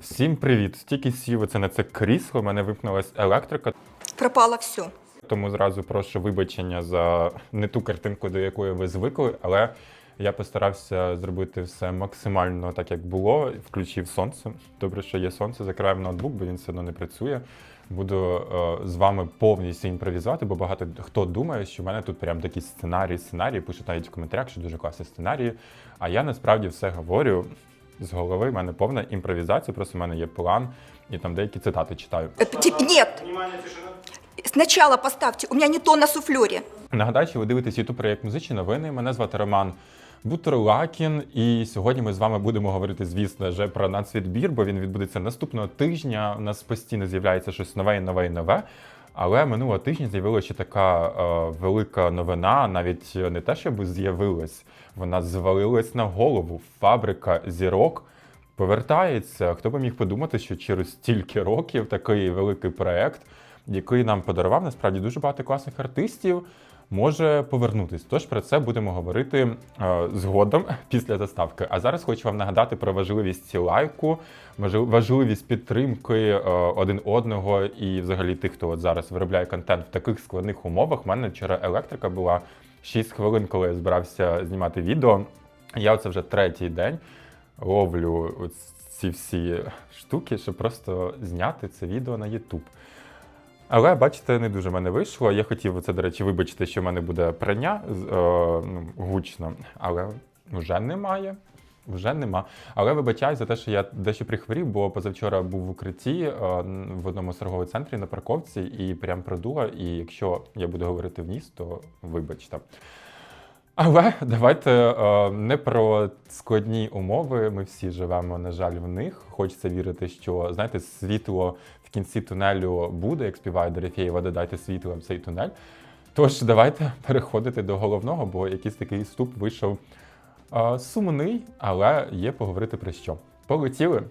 Всім привіт! Тільки сів оце на це крісло, в мене вимкнулась електрика, Пропало все. тому зразу прошу вибачення за не ту картинку, до якої ви звикли, але я постарався зробити все максимально так, як було. Включив сонце. Добре, що є сонце, закриваю ноутбук, бо він все одно не працює. Буду е, з вами повністю імпровізувати, бо багато хто думає, що в мене тут прям такі сценарії, сценарії, пишуть навіть в коментарях, що дуже класні сценарії. А я насправді все говорю з голови. в мене повна імпровізація, просто в мене є план, і там деякі цитати читаю. Э, те- Нет. Сначала поставьте. У меня не то на суфлере. Нагадаю, що ви дивитесь YouTube проєкт музичні новини. Мене звати Роман Бутерлакін, і сьогодні ми з вами будемо говорити, звісно, вже про нацвідбір, бо він відбудеться наступного тижня. У нас постійно з'являється щось нове і нове і нове. Але минулого тижня з'явилася ще така е, велика новина, навіть не те, щоб з'явилась, вона звалилась на голову. Фабрика зірок повертається. Хто би міг подумати, що через стільки років такий великий проект, який нам подарував насправді дуже багато класних артистів, може повернутись. Тож про це будемо говорити е, згодом після заставки. А зараз хочу вам нагадати про важливість лайку, важливість підтримки е, один одного і взагалі тих, хто от зараз виробляє контент в таких складних умовах. У мене вчора електрика була 6 хвилин, коли я збирався знімати відео. Я оце вже третій день ловлю ці всі штуки, щоб просто зняти це відео на YouTube. Але бачите, не дуже в мене вийшло. Я хотів це, до речі, вибачити, що в мене буде прання е, ну, гучно, але вже немає. Вже нема. Але вибачаю за те, що я дещо прихворів, бо позавчора був в укритті е, в одному з центрі на парковці і прям продуло. І якщо я буду говорити в ніс, то вибачте. Але давайте е, не про складні умови. Ми всі живемо, на жаль, в них. Хочеться вірити, що знаєте, світло кінці тунелю буде, як співає Дорофєєва, додайте світло в цей тунель. Тож давайте переходити до головного, бо якийсь такий вступ вийшов е, сумний, але є поговорити про що. Полетіли.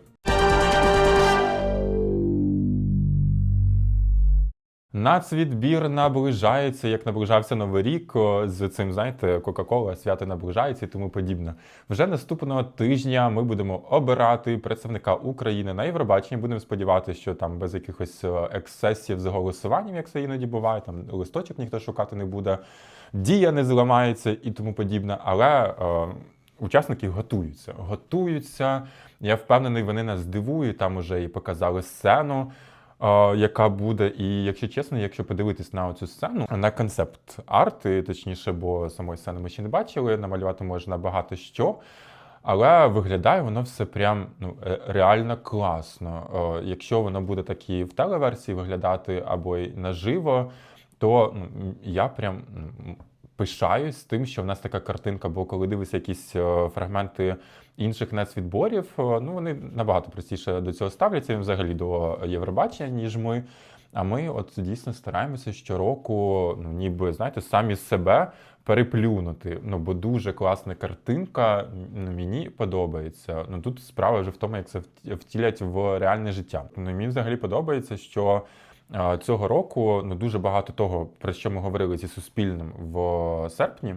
Нацвідбір наближається, як наближався Новий рік з цим, знаєте, Кока-Кола, свято наближається і тому подібне. Вже наступного тижня ми будемо обирати представника України на Євробаченні. Будемо сподіватися, що там без якихось ексцесів з голосуванням, як це іноді буває, там листочок ніхто шукати не буде, дія не зламається і тому подібне. Але е, учасники готуються. Готуються. Я впевнений, вони нас здивують. Там уже і показали сцену яка буде. І якщо чесно, якщо подивитись на цю сцену, на концепт арти, точніше, бо самої сцени ми ще не бачили, намалювати можна багато що. Але виглядає воно все прям ну, е, реально класно. Е, Якщо воно буде так і в телеверсії виглядати або й наживо, то ну, я прям пишаюсь тим, що в нас така картинка, бо коли дивишся якісь е, фрагменти інших нацвідборів, е, ну вони набагато простіше до цього ставляться взагалі до Євробачення, ніж ми. А ми от дійсно стараємося щороку, ну ніби знаєте, самі себе переплюнути. Ну бо дуже класна картинка. Ну, мені подобається. Ну тут справа вже в тому, як це втілять в реальне життя. Ну мені взагалі подобається, що е, цього року ну дуже багато того, про що ми говорили зі суспільним в серпні.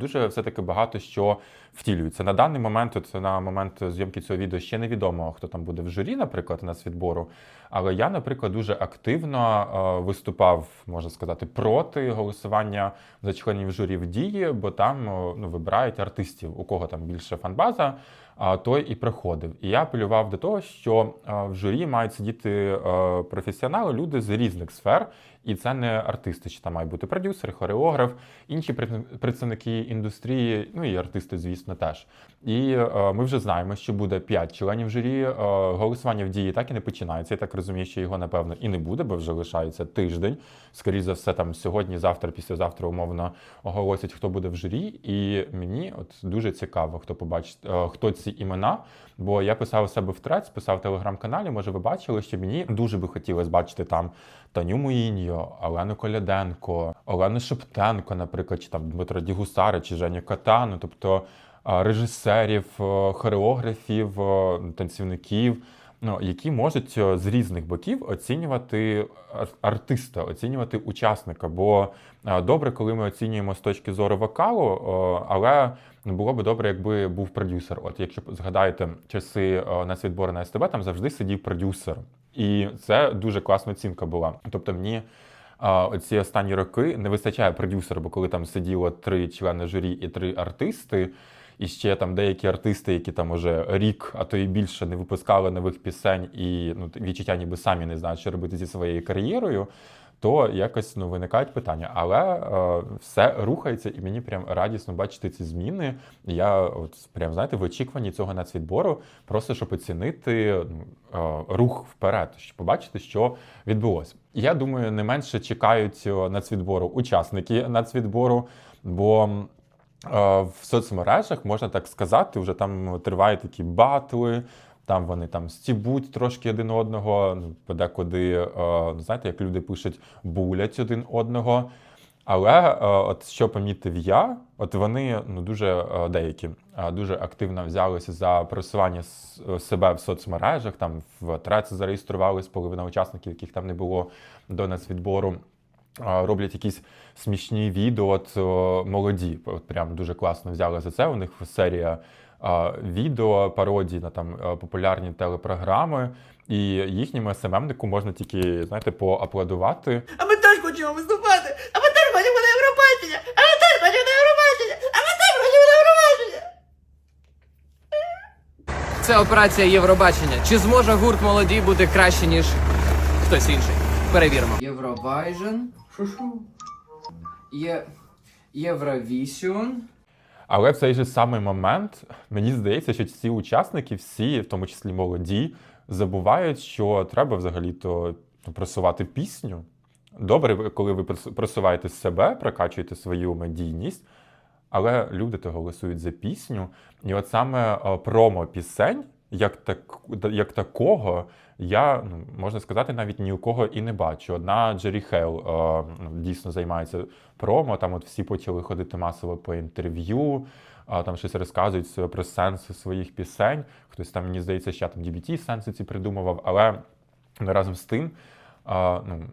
Дуже все-таки багато що втілюється. На даний момент, от на момент зйомки цього відео ще невідомо, хто там буде в журі, наприклад, нас відбору. Але я, наприклад, дуже активно е, виступав, можна сказати, проти голосування за членів журі в дії, бо там е, ну, вибирають артистів, у кого там більше фанбаза, а той і приходив. І я апелював до того, що е, в журі мають сидіти професіонали, люди з різних сфер, і це не артисти, що там мають бути продюсер, хореограф, інші пред- представники індустрії, ну і артисти, звісно, теж. І е, ми вже знаємо, що буде 5 членів журі. Е, голосування в дії так і не починається. Я так розумію, що його напевно і не буде, бо вже лишається тиждень. Скоріше за все, там сьогодні, завтра, післязавтра, умовно оголосять, хто буде в журі. І мені от дуже цікаво, хто побачить, е, хто ці імена. Бо я писав у себе в трец, писав в телеграм-каналі. Може, ви бачили, що мені дуже би хотілося бачити там Таню Муїньо, Олену Коляденко, Олену Шептенко, наприклад, чи там Дмитро Дігусари, чи Женю Катану, тобто режисерів, хореографів, танцівників. ну, які можуть з різних боків оцінювати артиста, оцінювати учасника. Бо добре, коли ми оцінюємо з точки зору вокалу, але було б добре, якби був продюсер. От якщо згадаєте часи е, на світбори на СТБ, там завжди сидів продюсер. І це дуже класна оцінка була. Тобто мені а, оці останні роки не вистачає продюсера, бо коли там сиділо три члени журі і три артисти, і ще там деякі артисти, які там уже рік, а то і більше не випускали нових пісень, і ну відчуття, ніби самі не знають, що робити зі своєю кар'єрою. То якось ну виникають питання, але е, все рухається, і мені прям радісно бачити ці зміни. Я от прям знаєте, в очікуванні цього нацвідбору, просто щоб оцінити ну, е, рух вперед, щоб побачити, що відбулося. Я думаю, не менше чекають е, нацвідбору учасники нацвідбору, бо е, в соцмережах можна так сказати, вже там тривають такі батли. Там вони там стібуть трошки один одного, ну, подекуди, е, знаєте, як люди пишуть, булять один одного. Але е, от що помітив я, от вони ну дуже е, деякі дуже активно взялися за просування себе в соцмережах. Там в треці зареєструвались половина учасників, яких там не було до нацвідбору. Е, Роблять якісь смішні відео, от молоді, от прям дуже класно взяли за це. У них серія відео, пародій на там е, популярні телепрограми, і їхньому СММнику можна тільки, знаєте, поаплодувати. А ми теж хочемо виступати! А ми теж хочемо на Євробачення! А ми теж хочемо на Євробачення! А ми теж хочемо на Євробачення! Це операція Євробачення. Чи зможе гурт молоді бути краще, ніж хтось інший? Перевіримо. Євробайжен. Шу-шу. Є. Євровісіон. Але в цей же самий момент мені здається, що ці учасники, всі, в тому числі молоді, забувають, що треба взагалі-то просувати пісню. Добре, коли ви прос- просуваєте себе, прокачуєте свою медійність, але люди то голосують за пісню. І от саме е, промо пісень, як, так, як такого, я ну, можна сказати, навіть ні у кого і не бачу. Одна Джері Хейл е, ну, дійсно займається промо. Там от всі почали ходити масово по інтерв'ю, а, там щось розказують е, про сенси своїх пісень. Хтось там, мені здається, ще там DBT сенси ці придумував, але ну, разом з тим. А, ну,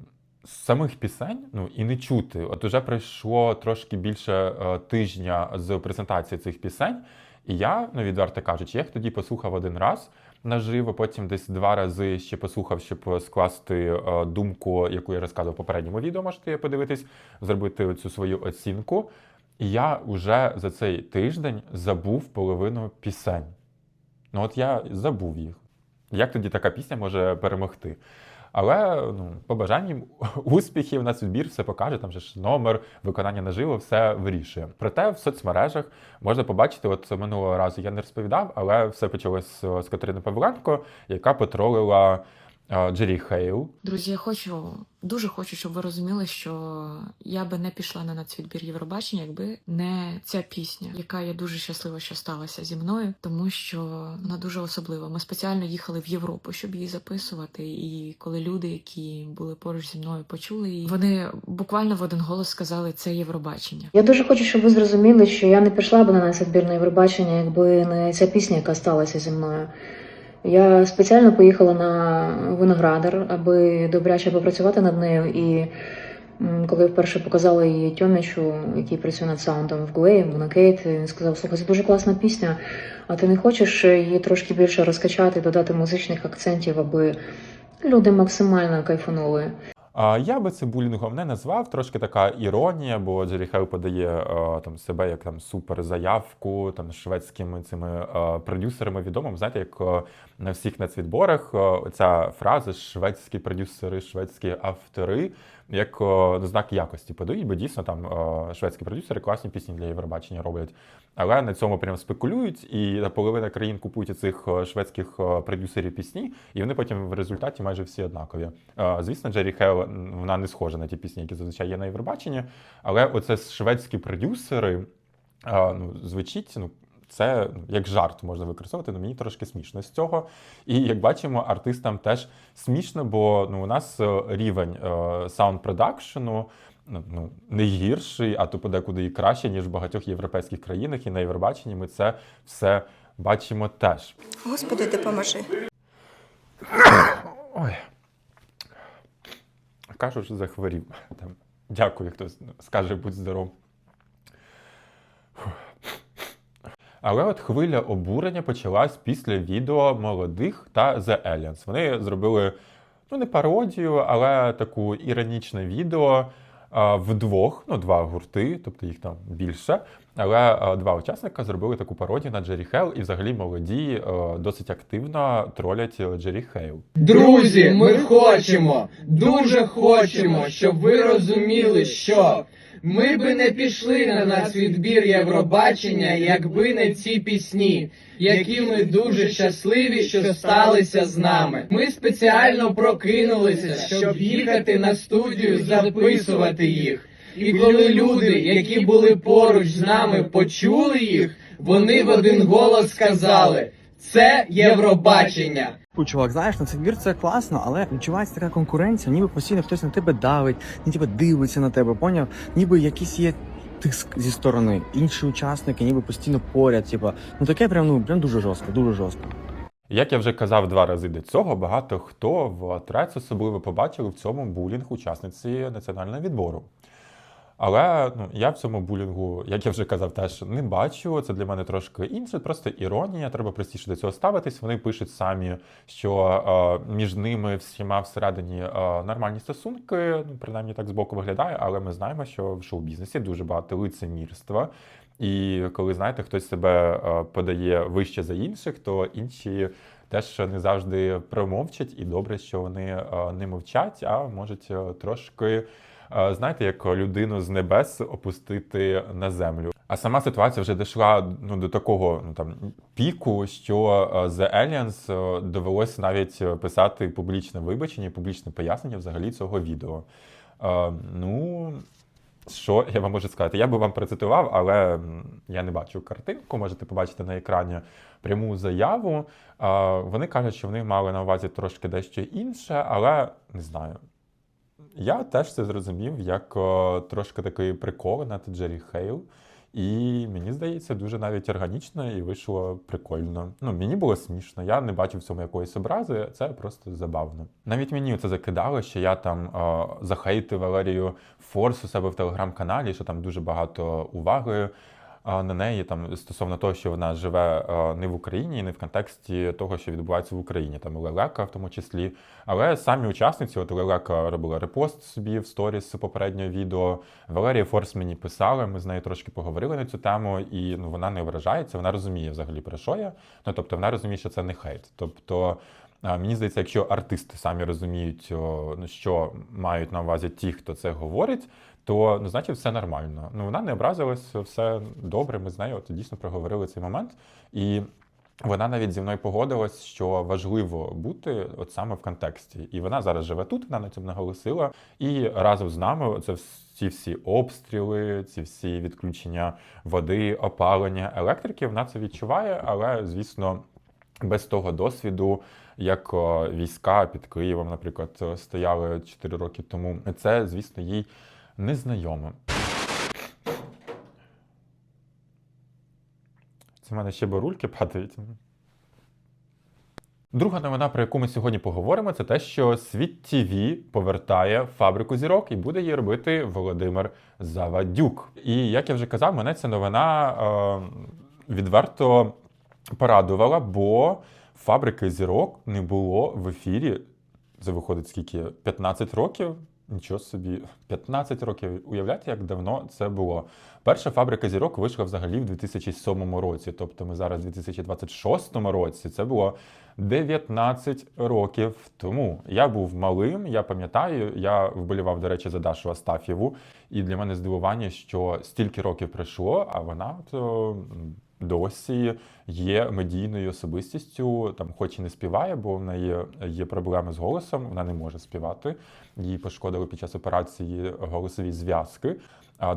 самих пісень ну і не чути. От уже пройшло трошки більше е, тижня з презентації цих пісень, і я, ну відверто кажучи, я їх тоді послухав один раз наживо, потім десь два рази ще послухав, щоб скласти е, думку, яку я розказував в попередньому відео. Можете подивитись, зробити цю свою оцінку. І я вже за цей тиждень забув половину пісень. Ну от я забув їх. Як тоді така пісня може перемогти? Але ну, по бажанням успіхів на відбір все покаже, там же ж номер, виконання наживо, все вирішує. Проте в соцмережах можна побачити, от минулого разу я не розповідав, але все почалось з, Катерини Павленко, яка потролила Джері Хейл. Друзі, я хочу дуже хочу, щоб ви розуміли, що я би не пішла на нацвідбір Євробачення, якби не ця пісня, яка я дуже щаслива, що сталася зі мною, тому що вона дуже особлива. Ми спеціально їхали в Європу, щоб її записувати. І коли люди, які були поруч зі мною, почули її, вони буквально в один голос сказали це Євробачення. Я дуже хочу, щоб ви зрозуміли, що я не пішла б на нацвідбір на Євробачення, якби не ця пісня, яка сталася зі мною. Я спеціально поїхала на виноградар, аби добряче попрацювати над нею. І коли вперше показала її Тьомічу, який працює над саундом в Глеї, в Кейт, він сказав: слухай, це дуже класна пісня, а ти не хочеш її трошки більше розкачати, додати музичних акцентів, аби люди максимально кайфанули. Я би це булінгом не назвав, трошки така іронія, бо Джері Хейл подає е, там себе як там суперзаявку, там шведськими цими е, продюсерами відомим. Знаєте, як е, на всіх нацвідборах ця фраза шведські продюсери, шведські автори, як на знак якості подають, бо дійсно там е, шведські продюсери класні пісні для Євробачення роблять. Але на цьому прям спекулюють, і половина країн купують цих шведських продюсерів пісні, і вони потім в результаті майже всі однакові. Е, Звісно, Джері Хейл вона не схожа на ті пісні, які зазвичай є на Євробаченні, але оце шведські продюсери е, ну, звучить. Ну, це як жарт можна використовувати, але мені трошки смішно з цього. І як бачимо, артистам теж смішно, бо ну, у нас е, рівень саунд продакшену ну, не гірший, а то подекуди і краще, ніж в багатьох європейських країнах. І на Євробаченні ми це все бачимо теж. Господи, допоможи. Ой. Кажу, що захворів. Там, дякую, хтось скаже, будь здоров. Фух. Але от хвиля обурення почалась після відео молодих та The Aliens. Вони зробили ну не пародію, але таку іронічне відео а, вдвох, ну два гурти, тобто їх там більше. Але а, два учасника зробили таку пародію на Джері Хейл, і взагалі молоді а, досить активно тролять Джері Хейл. Друзі, ми хочемо, дуже хочемо, щоб ви розуміли, що ми би не пішли на нацвідбір Євробачення, якби не ці пісні, які ми дуже щасливі, що сталися з нами. Ми спеціально прокинулися, щоб їхати на студію, записувати їх. І коли люди, які були поруч з нами, почули їх, вони в один голос сказали: це Євробачення. Типу, чувак, знаєш, на цей двір це класно, але відчувається така конкуренція, ніби постійно хтось на тебе давить, ні ніби дивиться на тебе, поняв? Ніби якийсь є тиск зі сторони. Інші учасники, ніби постійно поряд. Типу, ну таке прям ну прям дуже жорстко, дуже жорстко. Як я вже казав два рази до цього, багато хто в Трец особливо побачили в цьому булінг учасниці національного відбору. Але ну, я в цьому булінгу, як я вже казав, теж не бачу. Це для мене трошки інше, просто іронія. Треба простіше до цього ставитись. Вони пишуть самі, що е, між ними всіма всередині е, нормальні стосунки. Ну, принаймні так збоку виглядає, але ми знаємо, що в шоу-бізнесі дуже багато лицемірства. І коли знаєте, хтось себе е, подає вище за інших, то інші теж не завжди промовчать, і добре, що вони е, не мовчать, а можуть е, трошки. Знаєте, як людину з небес опустити на землю. А сама ситуація вже дійшла ну, до такого ну, там, піку, що The Aliens довелося навіть писати публічне вибачення, публічне пояснення взагалі цього відео. Ну, що я вам можу сказати? Я би вам процитував, але я не бачу картинку. Можете побачити на екрані пряму заяву. Вони кажуть, що вони мали на увазі трошки дещо інше, але не знаю. Я теж це зрозумів як о, трошки такий прикол над Джері Хейл. І мені здається, дуже навіть органічно і вийшло прикольно. Ну, мені було смішно, я не бачив в цьому якоїсь образи, це просто забавно. Навіть мені це закидало, що я там е, захейтив Валерію Форс у себе в телеграм-каналі, що там дуже багато уваги на неї там стосовно того, що вона живе не в Україні, не в контексті того, що відбувається в Україні, там Лелека в тому числі. Але самі учасниці, от Лелека робила репост собі в сторіс попереднього відео. Валерія Форс мені писала, ми з нею трошки поговорили на цю тему, і ну вона не ображається, вона розуміє взагалі про що я. Ну тобто вона розуміє, що це не хейт. Тобто. Мені здається, якщо артисти самі розуміють, ну, що мають на увазі ті, хто це говорить, то ну, значить все нормально. Ну вона не образилась, все добре. Ми з нею от, дійсно проговорили цей момент. І вона навіть зі мною погодилась, що важливо бути от саме в контексті. І вона зараз живе тут, вона на цьому наголосила. І разом з нами це ці всі обстріли, ці всі відключення води, опалення, електрики. Вона це відчуває, але звісно. Без того досвіду, як війська під Києвом, наприклад, стояли 4 роки тому, це, звісно, їй незнайомо. Це в мене ще борульки падають. Друга новина, про яку ми сьогодні поговоримо, це те, що Світ ТВ повертає фабрику зірок і буде її робити Володимир Завадюк. І як я вже казав, мене ця новина е, відверто порадувала, бо фабрики зірок не було в ефірі. Це виходить скільки? 15 років. Нічого собі, 15 років. Уявляєте, як давно це було? Перша фабрика зірок вийшла взагалі в 2007 році. Тобто ми зараз в 2026 році. Це було 19 років тому. Я був малим, я пам'ятаю, я вболівав, до речі, за Дашу Астафєву. І для мене здивування, що стільки років пройшло, а вона от, о, досі є медійною особистістю, там, хоч і не співає, бо в неї є проблеми з голосом, вона не може співати. Її пошкодили під час операції голосові зв'язки.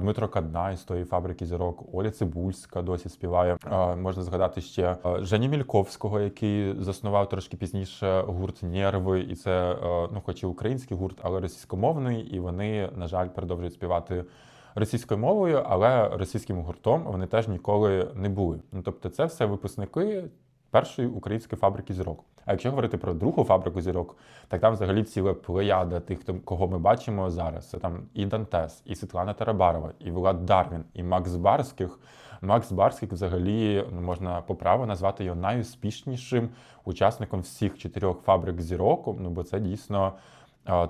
Дмитро Кадна із тої фабрики зірок, Оля Цибульська досі співає. Можна згадати ще Жені Мільковського, який заснував трошки пізніше гурт Нерви, і це ну, хоч і український гурт, але російськомовний, і вони, на жаль, продовжують співати російською мовою, але російським гуртом вони теж ніколи не були. Ну тобто, це все випускники першої української фабрики зірок. А якщо говорити про другу фабрику зірок, так там взагалі ціла плеяда тих, хто- кого ми бачимо зараз. Це там і Дантес, і Світлана Тарабарова, і Влад Дарвін, і Макс Барських. Макс Барських взагалі ну, можна по праву назвати його найуспішнішим учасником всіх чотирьох фабрик зірок. Ну бо це дійсно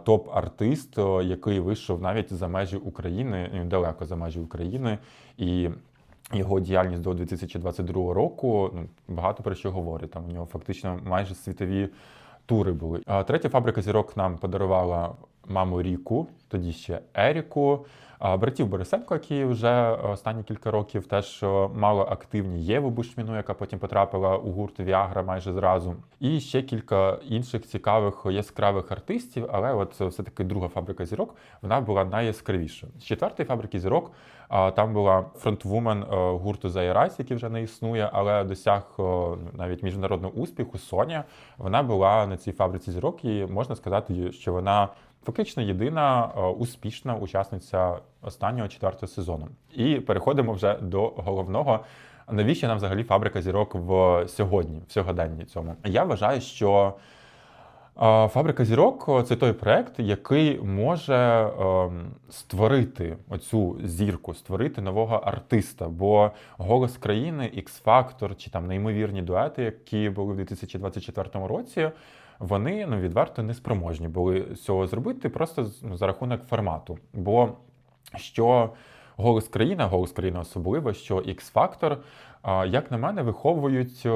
топ-артист, е, який вийшов навіть за межі України, ну, далеко за межі України. І його діяльність до 2022 року ну, багато про що говорить. Там у нього фактично майже світові тури були. Третя фабрика зірок нам подарувала маму Ріку, тоді ще Еріку. Братів Борисенко, які вже останні кілька років теж е, мало активні Єву Бушміну, яка потім потрапила у гурт Віагра майже зразу. І ще кілька інших цікавих яскравих артистів. Але от е, все-таки друга фабрика зірок вона була найяскравіша. З четвертої фабрики зірок там була фронтвумен е, гурту Зайрайс, який вже не існує, але досяг е, навіть міжнародного успіху. Соня вона була на цій фабриці зірок, і можна сказати, що вона фактично єдина е, успішна учасниця останнього четвертого сезону. І переходимо вже до головного. Навіщо нам взагалі фабрика зірок в сьогодні, в сьогоденні цьому? Я вважаю, що Фабрика зірок це той проект, який може ем, створити оцю зірку, створити нового артиста. Бо голос країни, X-Factor чи там неймовірні дуети, які були в 2024 році, вони ну відверто неспроможні були цього зробити просто ну, за рахунок формату. Бо що голос країни, голос країни особливо, що X-Factor, як на мене, виховують,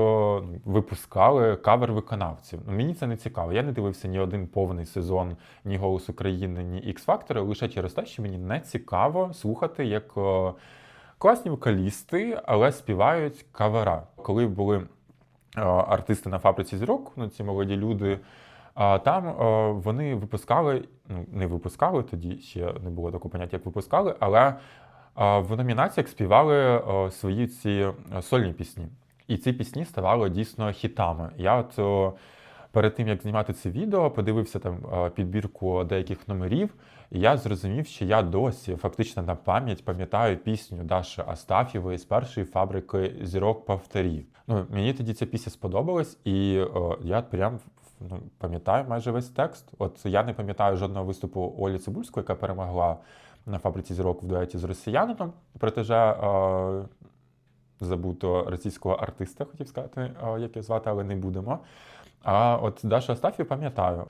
випускали кавер-виконавців. Ну, Мені це не цікаво. Я не дивився ні один повний сезон ні Голос України, ні X-Factor, лише через те, що мені не цікаво слухати, як класні вокалісти, але співають кавера. Коли були артисти на фабриці зірок, ну ці молоді люди. А там е, вони випускали, ну не випускали, тоді ще не було такого поняття, як випускали, але е, в номінаціях співали е, свої ці е, сольні пісні. І ці пісні ставали дійсно хітами. Я от е, перед тим як знімати це відео, подивився там підбірку деяких номерів, і я зрозумів, що я досі фактично на пам'ять пам'ятаю пісню Даші Астафєвої з першої фабрики зірок повторів. Ну мені тоді ця пісня сподобалась, і е, я прям ну, пам'ятаю майже весь текст. От я не пам'ятаю жодного виступу Олі Цибульської, яка перемогла на фабриці зірок в дуеті з росіянином протеже забуто російського артиста, хотів сказати, як його звати, але не будемо. А от Дашу Астафію пам'ятаю.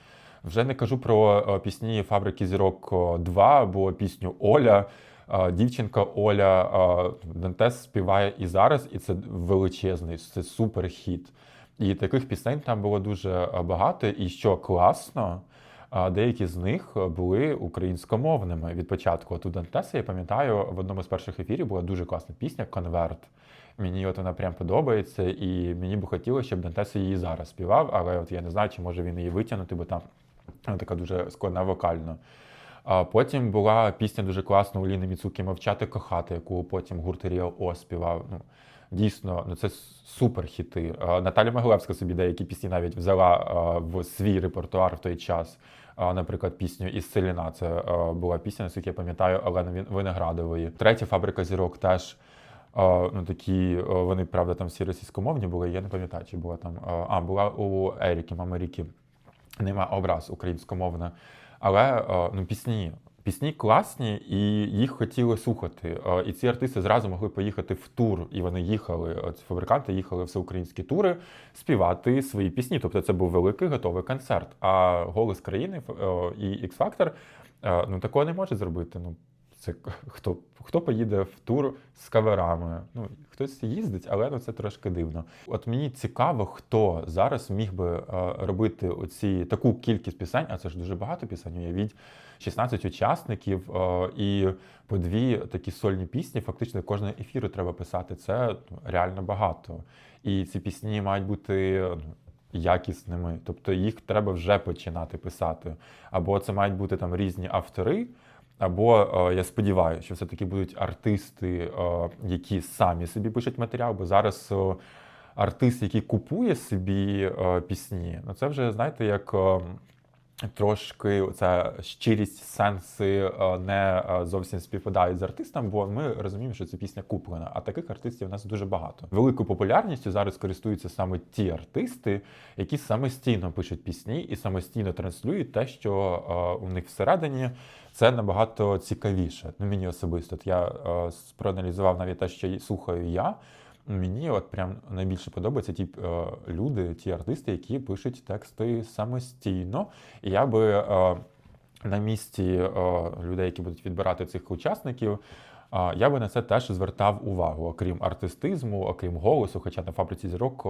Вже не кажу про е, пісні фабрики зірок 2 або пісню Оля. Е, Дівчинка Оля е, Дантес співає і зараз, і це величезний, це суперхіт. І таких пісень там було дуже е, багато. І що класно, деякі з них були українськомовними від початку. От у Дантеса, я пам'ятаю, в одному з перших ефірів була дуже класна пісня Конверт. Мені от вона прям подобається, і мені би хотілося, щоб Дантес її зараз співав, але от я не знаю, чи може він її витягнути, бо там вона така дуже складна вокально. А потім була пісня дуже класна у Ліни Міцуки Мовчати кохати, яку потім гурт Ріо О співав. Ну, дійсно, ну це супер хіти. Наталя Могилевська собі деякі пісні навіть взяла в свій репертуар в той час. Наприклад, пісню із Селіна. Це була пісня, наскільки я пам'ятаю, Олени Виноградової. Третя фабрика зірок теж. Ну, такі, вони, правда, там всі російськомовні були. Я не пам'ятаю, чи була там. а, А, була у Еріки, мами Ріки. Нема образ українськомовна. Але е, ну, пісні. Пісні класні, і їх хотіли слухати. Е, І ці артисти зразу могли поїхати в тур, і вони їхали. От фабриканти їхали всеукраїнські тури співати свої пісні. Тобто це був великий готовий концерт. А голос країни е, і X-Factor е, ну такого не може зробити. Ну це хто, хто поїде в тур з каверами? Ну хтось їздить, але ну це трошки дивно. От мені цікаво, хто зараз міг би е, робити оці таку кількість пісень, а це ж дуже багато пісень. Уявіть 16 учасників е, і по дві такі сольні пісні. Фактично кожного ефіру треба писати. Це ну, реально багато. І ці пісні мають бути. ну, Якісними, тобто їх треба вже починати писати. Або це мають бути там різні автори, або е, я сподіваюся, що все-таки будуть артисти, е, які самі собі пишуть матеріал, бо зараз е, артист, який купує собі пісні, ну це вже знаєте, як. трошки ця щирість, сенси не зовсім співпадають з артистом, бо ми розуміємо, що це пісня куплена. А таких артистів у нас дуже багато. Великою популярністю зараз користуються саме ті артисти, які самостійно пишуть пісні і самостійно транслюють те, що у них всередині. Це набагато цікавіше. Ну мені особисто. Я е, проаналізував навіть те, що слухаю я. Мені от прям найбільше подобаються ті е, люди, ті артисти, які пишуть тексти самостійно. І я би е, на місці е, людей, які будуть відбирати цих учасників, я би на це теж звертав увагу, окрім артистизму, окрім голосу. Хоча на фабриці зірок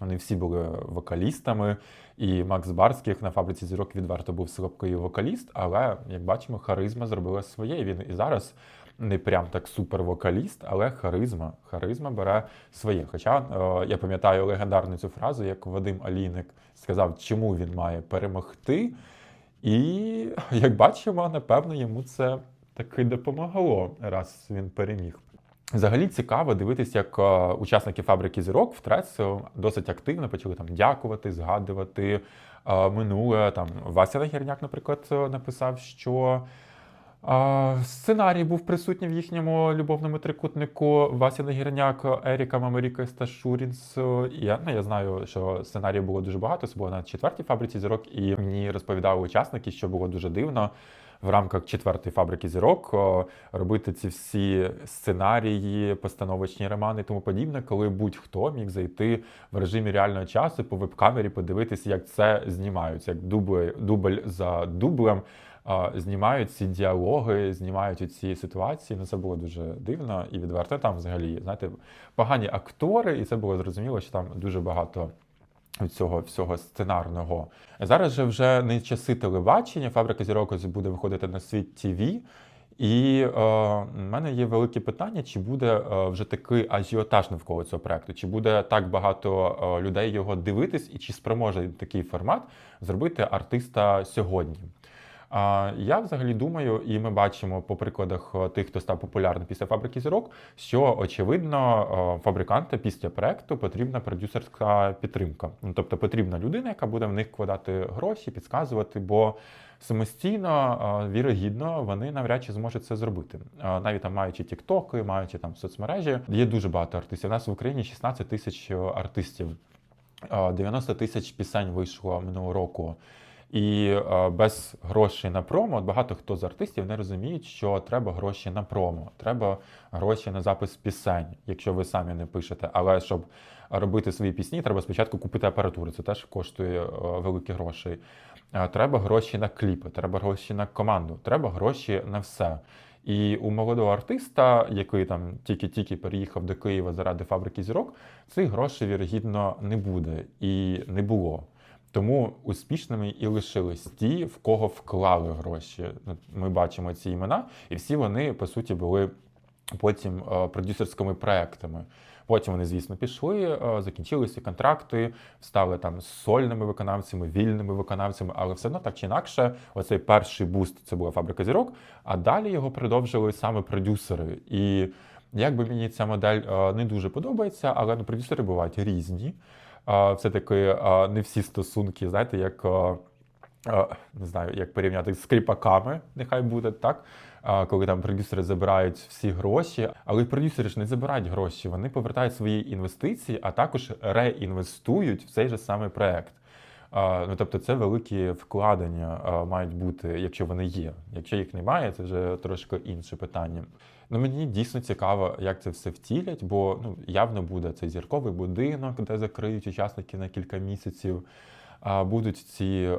вони всі були вокалістами, і Макс Барських на фабриці зірок відверто був слабкий вокаліст, але як бачимо, харизма зробила своє. Він і зараз не прям так супер вокаліст, але харизма. Харизма бере своє. Хоча я пам'ятаю легендарну цю фразу, як Вадим Алійник сказав, чому він має перемогти. І як бачимо, напевно, йому це таки допомогло, раз він переміг. Взагалі цікаво дивитися, як е, учасники фабрики зірок в е, досить активно почали там дякувати, згадувати е, минуле. Там Вася Нагірняк, наприклад, е, написав, що Сценарій був присутній в їхньому любовному трикутнику Вася Нагірняк, Еріка Мамаріка Сташурінс. Я, ну, я знаю, що сценаріїв було дуже багато, це було на четвертій фабриці зірок, і мені розповідали учасники, що було дуже дивно в рамках четвертої фабрики зірок робити ці всі сценарії, постановочні романи і тому подібне, коли будь-хто міг зайти в режимі реального часу по веб-камері, подивитися, як це знімаються, як дубль, дубль за дублем знімають ці діалоги, знімають ці ситуації. Ну це було дуже дивно і відверто. Там взагалі знаєте погані актори, і це було зрозуміло, що там дуже багато. Цього всього сценарного зараз же вже не часи телебачення. Фабрика зірок буде виходити на світ ТВ. І е, в мене є велике питання: чи буде е, вже такий ажіотаж навколо цього проекту? Чи буде так багато е, людей його дивитись, і чи спроможе такий формат зробити артиста сьогодні? Я взагалі думаю, і ми бачимо по прикладах е, тих, хто став популярним після фабрики зірок, що очевидно е, фабриканта після проекту потрібна продюсерська підтримка. Ну, тобто потрібна людина, яка буде в них вкладати гроші, підказувати, бо самостійно, е, вірогідно, вони навряд чи зможуть це зробити. Навіть там маючи тіктоки, маючи там соцмережі, є дуже багато артистів. У нас в Україні 16 тисяч артистів, Е, 90 тисяч пісень вийшло минулого року. І е, без грошей на промо от багато хто з артистів не розуміють, що треба гроші на промо, треба гроші на запис пісень, якщо ви самі не пишете. Але щоб робити свої пісні, треба спочатку купити апаратуру. Це теж коштує е, великі гроші. Е, Треба гроші на кліпи, треба гроші на команду, треба гроші на все. І у молодого артиста, який там тільки-тільки переїхав до Києва заради фабрики зірок, цих грошей, вірогідно, не буде і не було. Тому успішними і лишились ті, в кого вклали гроші. Ми бачимо ці імена, і всі вони, по суті, були потім е, продюсерськими проектами. Потім вони, звісно, пішли, е, закінчилися контракти, стали там сольними виконавцями, вільними виконавцями, але все одно так чи інакше, оцей перший буст це була фабрика зірок, а далі його продовжили саме продюсери. І як би мені ця модель е, не дуже подобається, але ну, продюсери бувають різні. Все-таки не всі стосунки, знаєте, як. Не знаю, як порівняти з кріпаками, нехай буде так. Коли там продюсери забирають всі гроші, але продюсери ж не забирають гроші, вони повертають свої інвестиції, а також реінвестують в цей же самий проект. Ну, тобто, це великі вкладення мають бути, якщо вони є. Якщо їх немає, це вже трошки інше питання. Ну мені дійсно цікаво, як це все втілять, бо ну явно буде цей зірковий будинок, де закриють учасників на кілька місяців. Будуть ці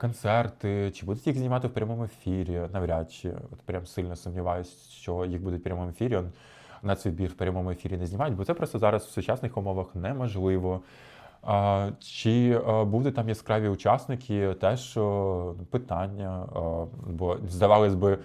концерти, чи будуть їх знімати в прямому ефірі? Навряд чи от прям сильно сумніваюся, що їх будуть в прямому ефірі. Он нацвідбір в прямому ефірі не знімають, бо це просто зараз в сучасних умовах неможливо. Чи е, будуть там яскраві учасники, теж е, питання. е, Бо здавалось би,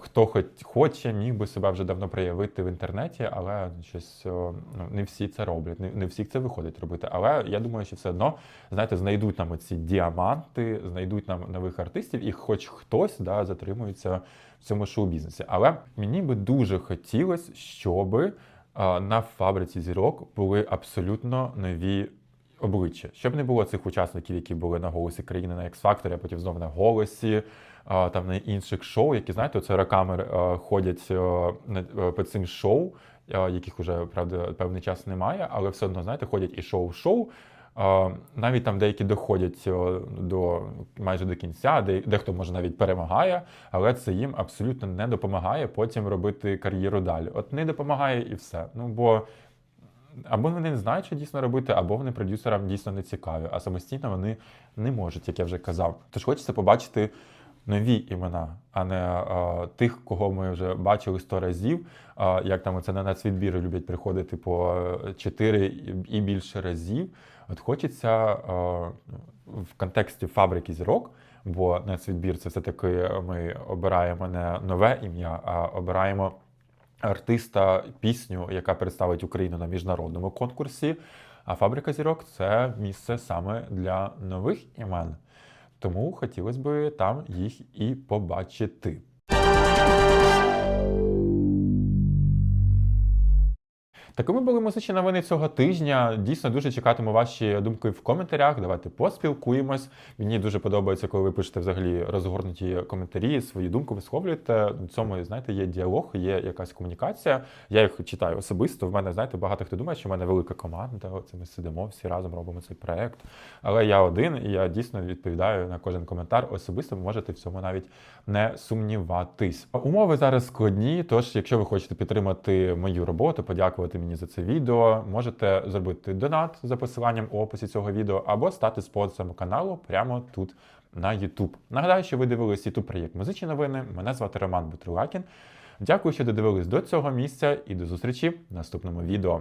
хто хоч хоче, міг би себе вже давно проявити в інтернеті, але щось ну, не всі це роблять, не, всіх це виходить робити. Але я думаю, що все одно знаєте, знайдуть нам оці діаманти, знайдуть нам нових артистів, і хоч хтось да, затримується в цьому шоу-бізнесі. Але мені би дуже хотілося, щоб на фабриці зірок були абсолютно нові обличчя, щоб не було цих учасників, які були на голосі країни на X-Factor, а потім знову на голосі, там на інших шоу, які знаєте, це роками ходять по цим шоу, яких уже правда певний час немає, але все одно знаєте, ходять і шоу в шоу. Е, Навіть там деякі доходять до майже до кінця, де дехто може навіть перемагає, але це їм абсолютно не допомагає потім робити кар'єру далі. От не допомагає і все. Ну бо або вони не знають, що дійсно робити, або вони продюсерам дійсно не цікаві, а самостійно вони не можуть, як я вже казав. Тож хочеться побачити нові імена, а не е, тих, кого ми вже бачили сто разів. Е, як там це на нацвідбіри люблять приходити по е, чотири і більше разів. От хочеться е, в контексті фабрики зірок, бо нацвідбір це все-таки ми обираємо не нове ім'я, а обираємо артиста пісню, яка представить Україну на міжнародному конкурсі. А фабрика зірок це місце саме для нових імен. Тому хотілося б там їх і побачити. Такими були музичні новини цього тижня. Дійсно дуже чекатиму ваші думки в коментарях. Давайте поспілкуємось. Мені дуже подобається, коли ви пишете взагалі розгорнуті коментарі, свої думки висловлюєте. В цьому, знаєте, є діалог, є якась комунікація. Я їх читаю особисто. В мене, знаєте, багато хто думає, що в мене велика команда. Оце ми сидимо, всі разом робимо цей проект. Але я один, і я дійсно відповідаю на кожен коментар особисто. Ви можете в цьому навіть не сумніватись. Умови зараз складні. Тож, якщо ви хочете підтримати мою роботу, подякувати мені за це відео, можете зробити донат за посиланням у описі цього відео або стати спонсором каналу прямо тут на YouTube. Нагадаю, що ви дивились youtube проєкт Музичні новини. Мене звати Роман Бутрулакін. Дякую, що додивились до цього місця і до зустрічі в наступному відео.